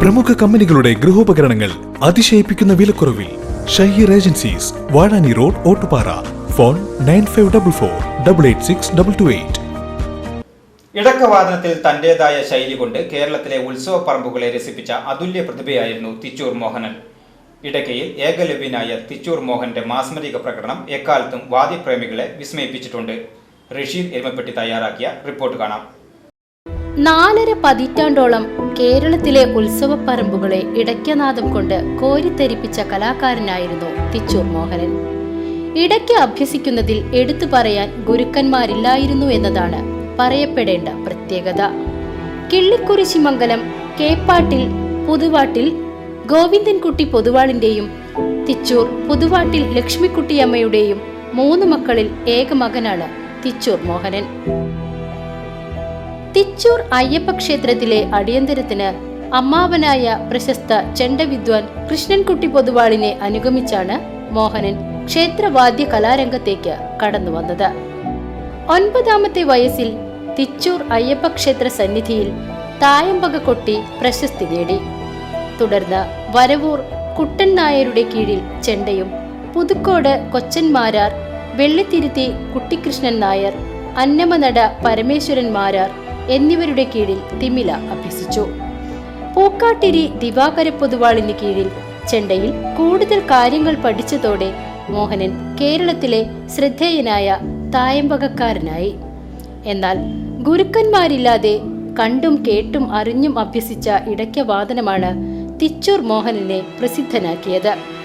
പ്രമുഖ കമ്പനികളുടെ ഗൃഹോപകരണങ്ങൾ അതിശയിപ്പിക്കുന്ന വിലക്കുറവിൽ Shaheer agencies Vazhani road Ottupara. Phone nine five double four double eight six double two eight. ഇടക്കവാദനത്തിൽ തന്റേതായ ശൈലി കൊണ്ട് കേരളത്തിലെ ഉത്സവ പറമ്പുകളെ രസിപ്പിച്ച അതുല്യ പ്രതിഭയായിരുന്നു തിച്ചൂർ മോഹനൻ. ഇടയ്ക്കയിൽ ഏകലവ്യനായ തിച്ചൂർ മോഹന്റെ മാസ്മരിക പ്രകടനം എക്കാലത്തും വാദ്യപ്രേമികളെ വിസ്മയിപ്പിച്ചിട്ടുണ്ട്. റഷീദ് എരുമപ്പെട്ടി തയ്യാറാക്കിയ റിപ്പോർട്ട് കാണാം. നാലര പതിറ്റാണ്ടോളം കേരളത്തിലെ ഉത്സവ ഉത്സവപ്പറമ്പുകളെ ഇടയ്ക്കനാദം കൊണ്ട് കോരിത്തെരിപ്പിച്ച കലാകാരനായിരുന്നു തിച്ചൂർ മോഹനൻ. ഇടയ്ക്ക് അഭ്യസിക്കുന്നതിൽ എടുത്തു പറയാൻ ഗുരുക്കന്മാരില്ലായിരുന്നു എന്നതാണ് പറയപ്പെടേണ്ട പ്രത്യേകത. കിള്ളിക്കുരിശിമംഗലം കേപ്പാട്ടിൽ പുതുവാട്ടിൽ ഗോവിന്ദൻകുട്ടി പൊതുവാളിന്റെയും തിച്ചൂർ പുതുവാട്ടിൽ ലക്ഷ്മിക്കുട്ടിയമ്മയുടെയും മൂന്ന് മക്കളിൽ ഏക മകനാണ് തിച്ചൂർ മോഹനൻ. തിച്ചൂർ അയ്യപ്പ ക്ഷേത്രത്തിലെ അടിയന്തരത്തിന് അമ്മാവനായ പ്രശസ്ത ചെണ്ടവിദ്വാൻ കൃഷ്ണൻകുട്ടി പൊതുവാളിനെ അനുഗമിച്ചാണ് മോഹനൻ ക്ഷേത്രവാദ്യ കലാരംഗത്തേക്ക് കടന്നു വന്നത്. ഒൻപതാമത്തെ വയസ്സിൽ തിച്ചൂർ അയ്യപ്പ ക്ഷേത്ര സന്നിധിയിൽ തായമ്പക കൊട്ടി പ്രശസ്തി നേടി. തുടർന്ന് വരവൂർ കുട്ടൻ നായരുടെ കീഴിൽ ചെണ്ടയും പുതുക്കോട് കൊച്ചന്മാരാർ വെള്ളിത്തിരുത്തി കുട്ടിക്കൃഷ്ണൻ നായർ അന്നമനട പരമേശ്വരൻ മാരാർ എന്നിവരുടെ കീഴിൽ തിമില അഭ്യസിച്ചു. പൂക്കാട്ടിരി ദിവാകര പൊതുവാളിന് കീഴിൽ ചെണ്ടയിൽ കൂടുതൽ കാര്യങ്ങൾ പഠിച്ചതോടെ മോഹനൻ കേരളത്തിലെ ശ്രദ്ധേയനായ തായമ്പകക്കാരനായി. എന്നാൽ ഗുരുക്കന്മാരില്ലാതെ കണ്ടും കേട്ടും അറിഞ്ഞും അഭ്യസിച്ച ഇടയ്ക്കവാദനമാണ് തിച്ചൂർ മോഹനനെ പ്രസിദ്ധനാക്കിയത്.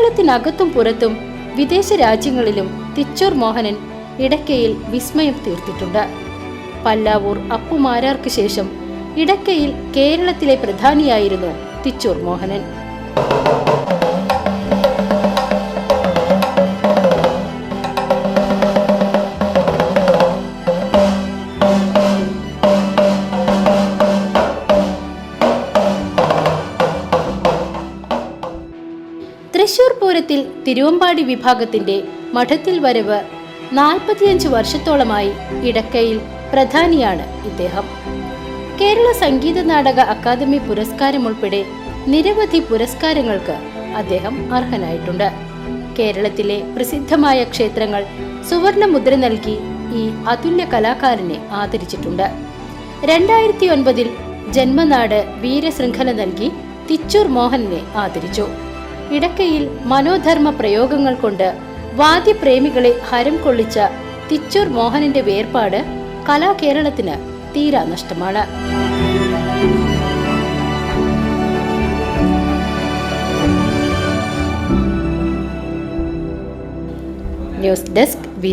കേരളത്തിനകത്തും പുറത്തും വിദേശ രാജ്യങ്ങളിലും തിച്ചൂർ മോഹനൻ ഇടക്കയിൽ വിസ്മയം തീർത്തിട്ടുണ്ട്. പല്ലാവൂർ അപ്പുമാരാർക്ക് ശേഷം ഇടക്കയിൽ കേരളത്തിലെ പ്രധാനിയായിരുന്നു തിച്ചൂർ മോഹനൻ. തൃശൂർ പൂരത്തിൽ തിരുവമ്പാടി വിഭാഗത്തിന്റെ മഠത്തിൽ വരവ് നാൽപ്പത്തിയഞ്ച് വർഷത്തോളമായി ഇടക്കയിൽ പ്രധാനിയാണ് ഇദ്ദേഹം. കേരള സംഗീത നാടക അക്കാദമി പുരസ്കാരം ഉൾപ്പെടെ നിരവധി പുരസ്കാരങ്ങൾക്ക് അദ്ദേഹം അർഹനായിട്ടുണ്ട്. കേരളത്തിലെ പ്രസിദ്ധമായ ക്ഷേത്രങ്ങൾ സുവർണ മുദ്ര നൽകി ഈ അതുല്യ കലാകാരനെ ആദരിച്ചിട്ടുണ്ട്. രണ്ടായിരത്തി ഒൻപതിൽ ജന്മനാട് വീരശൃംഖല നൽകി തിച്ചൂർ മോഹനെ ആദരിച്ചു. ഇടക്കയിൽ മനോധർമ്മ പ്രയോഗങ്ങൾ കൊണ്ട് വാദ്യപ്രേമികളെ ഹരം കൊള്ളിച്ച തിച്ചൂർ മോഹനന്റെ വേർപാട് കലാകേരളത്തിന് തീരാ നഷ്ടമാണ്. News desk B